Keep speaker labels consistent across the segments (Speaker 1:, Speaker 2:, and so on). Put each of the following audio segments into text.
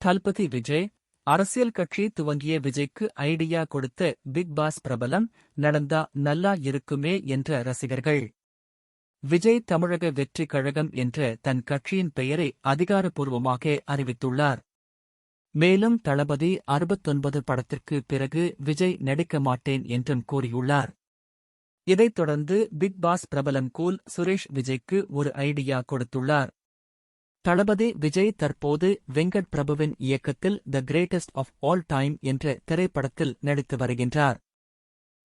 Speaker 1: தல்பதி விஜய் அரசியல் கட்சி துவங்கிய விஜய்க்கு ஐடியா கொடுத்த பிக் பாஸ் பிரபலம் நடந்தா நல்லா இருக்குமே என்ற ரசிகர்கள். விஜய் தமிழக வெற்றி கழகம் என்ற தன் கட்சியின் பெயரை அதிகாரப்பூர்வமாக அறிவித்துள்ளார். மேலும் தளபதி அறுபத்தொன்பது படத்திற்கு பிறகு விஜய் நடிக்க மாட்டேன் என்றும் கூறியுள்ளார். இதைத் தொடர்ந்து பிக் பாஸ் பிரபலம் கூல் சுரேஷ் விஜய்க்கு ஒரு ஐடியா கொடுத்துள்ளார். தளபதி விஜய் தற்போது வெங்கட் பிரபுவின் இயக்கத்தில் the greatest of all time என்ற திரைப்படத்தில் நடித்து வருகின்றார்.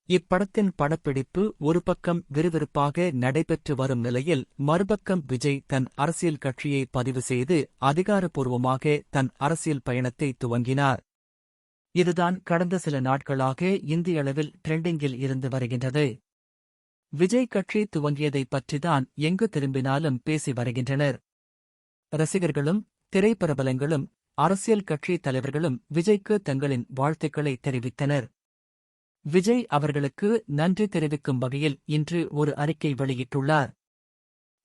Speaker 1: இப்படத்தின் படப்பிடிப்பு ஒரு பக்கம் விறுவிறுப்பாக நடைபெற்று வரும் நிலையில் மறுபக்கம் விஜய் தன் அரசியல் கட்சியை பதிவு செய்து அதிகாரப்பூர்வமாக தன் அரசியல் பயணத்தை துவங்கினார். இதுதான் கடந்த சில நாட்களாக இந்திய அளவில் ட்ரெண்டிங்கில் இருந்து வருகின்றது. விஜய் கட்சி துவங்கியதைப் பற்றிதான் எங்கு திரும்பினாலும் பேசி வருகின்றனர். ரசிகர்களும் திரைப்பிரபலங்களும் அரசியல் கட்சி தலைவர்களும் விஜய்க்கு தங்களின் வாழ்த்துக்களை தெரிவித்தனர். விஜய் அவர்களுக்கு நன்றி தெரிவிக்கும் வகையில் இன்று ஒரு அறிக்கை வெளியிட்டுள்ளார்.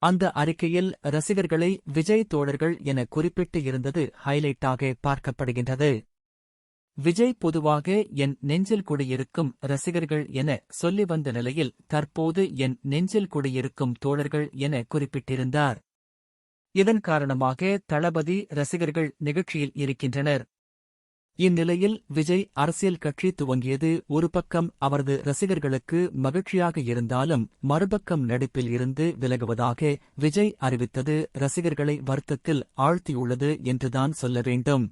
Speaker 1: அந்த அறிக்கையில் ரசிகர்களை விஜய் தோழர்கள் என குறிப்பிட்டு இருந்தது ஹைலைட்டாக பார்க்கப்படுகின்றது. விஜய் பொதுவாக என் நெஞ்சில் குடியிருக்கும் ரசிகர்கள் என சொல்லி வந்த நிலையில் தற்போது என் நெஞ்சில் குடியிருக்கும் தோழர்கள் என குறிப்பிட்டிருந்தார். இதன் காரணமாக தளபதி ரசிகர்கள் நிகழ்ச்சியில் இருக்கின்றனர். இந்நிலையில் விஜய் அரசியல் கட்சி துவங்கியது. ஒரு பக்கம் அவரது ரசிகர்களுக்கு மகிழ்ச்சியாக இருந்தாலும் மறுபக்கம் நடிப்பில் இருந்து விலகுவதாக விஜய் அறிவித்தது. ரசிகர்களை வருத்தத்தில் ஆழ்த்தியுள்ளது என்றுதான் சொல்ல வேண்டும்.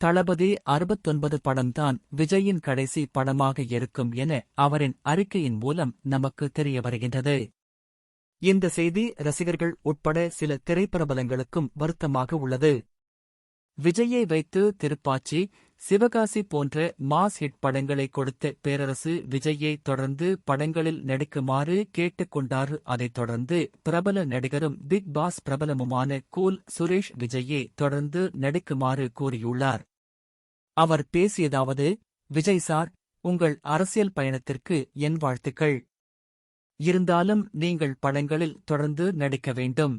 Speaker 1: தளபதி அறுபத்தொன்பது படம்தான் விஜயின் கடைசி படமாக இருக்கும் என அவரின் அறிக்கையின் மூலம் நமக்கு தெரிய வருகின்றது. இந்த செய்தி ரசிகர்கள் உட்பட சில திரைப்பிரபலங்களுக்கும் வருத்தமாக உள்ளது. விஜயை வைத்து திருப்பாச்சி சிவகாசி போன்ற மாஸ் ஹிட் படங்களை கொடுத்த பேரரசு விஜயை தொடர்ந்து படங்களில் நடிக்குமாறு கேட்டுக்கொண்டார். அதைத் தொடர்ந்து பிரபல நடிகரும் பிக் பாஸ் பிரபலமுமான கூல் சுரேஷ் விஜயை தொடர்ந்து நடிக்குமாறு கூறியுள்ளார். அவர் பேசியதாவது விஜய் சார் உங்கள் அரசியல் பயணத்திற்கு என் வாழ்த்துக்கள். இருந்தாலும் நீங்கள் படங்களில் தொடர்ந்து நடிக்க வேண்டும்.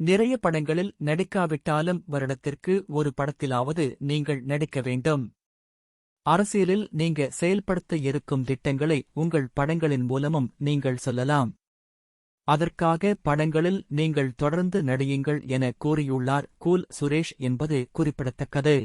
Speaker 1: நிறைய படங்களில் நடிக்காவிட்டாலும் வருடத்திற்கு ஒரு படத்திலாவது நீங்கள் நடிக்க வேண்டும். அரசியலில் நீங்க செயல்படுத்த இருக்கும் திட்டங்களை உங்கள் படங்களின் மூலமும் நீங்கள் சொல்லலாம். அதற்காக படங்களில் நீங்கள் தொடர்ந்து நடியுங்கள் என கூறியுள்ளார் கூல் சுரேஷ் என்பது குறிப்பிடத்தக்கது.